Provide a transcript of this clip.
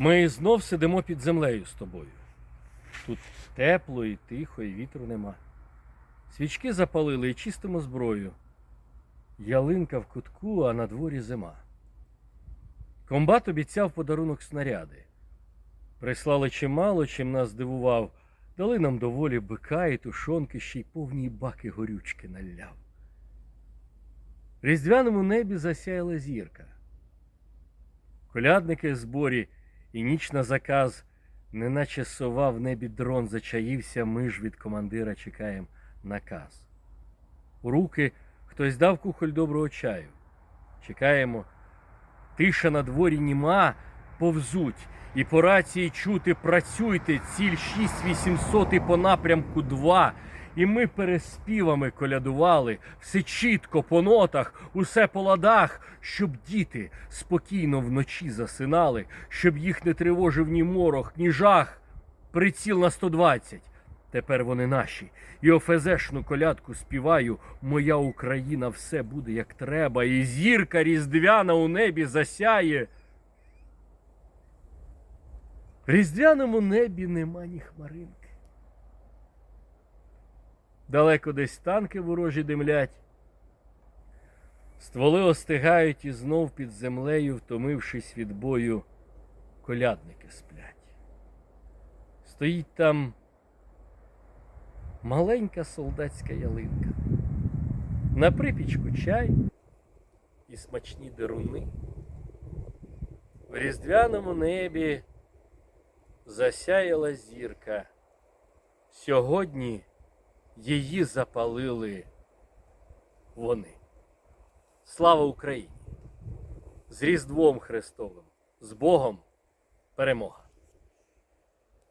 Ми знов сидимо під землею з тобою. Тут тепло і тихо, і вітру нема. Свічки запалили і чистимо зброю. Ялинка в кутку, а на дворі зима. Комбат обіцяв подарунок снаряди. Прислали чимало, чим нас здивував. Дали нам доволі бика і тушонки, ще й повні баки горючки наляв. В різдвяному небі засяяла зірка. Колядники зборі і ніч на заказ, неначе сова в небі дрон зачаївся, ми ж від командира чекаєм наказ. У руки хтось дав кухоль доброго чаю. Чекаємо. Тиша на дворі німа повзуть, і по рації чути працюйте, ціль 6800 і по напрямку 2. І ми переспівами колядували, все чітко по нотах, усе по ладах, щоб діти спокійно вночі засинали, щоб їх не тривожив ні морох, ні жах. Приціл на 120. Тепер вони наші. І офезешну колядку співаю. Моя Україна все буде як треба, і зірка різдвяна у небі засяє. Різдвяному небі нема ні хмаринки. Далеко десь танки ворожі димлять. Стволи остигають і знов під землею, втомившись від бою, колядники сплять. Стоїть там маленька солдатська ялинка. На припічку чай і смачні деруни. В різдвяному небі засяяла зірка. Сьогодні її запалили вони. Слава Україні! З Різдвом Христовим, з Богом перемога!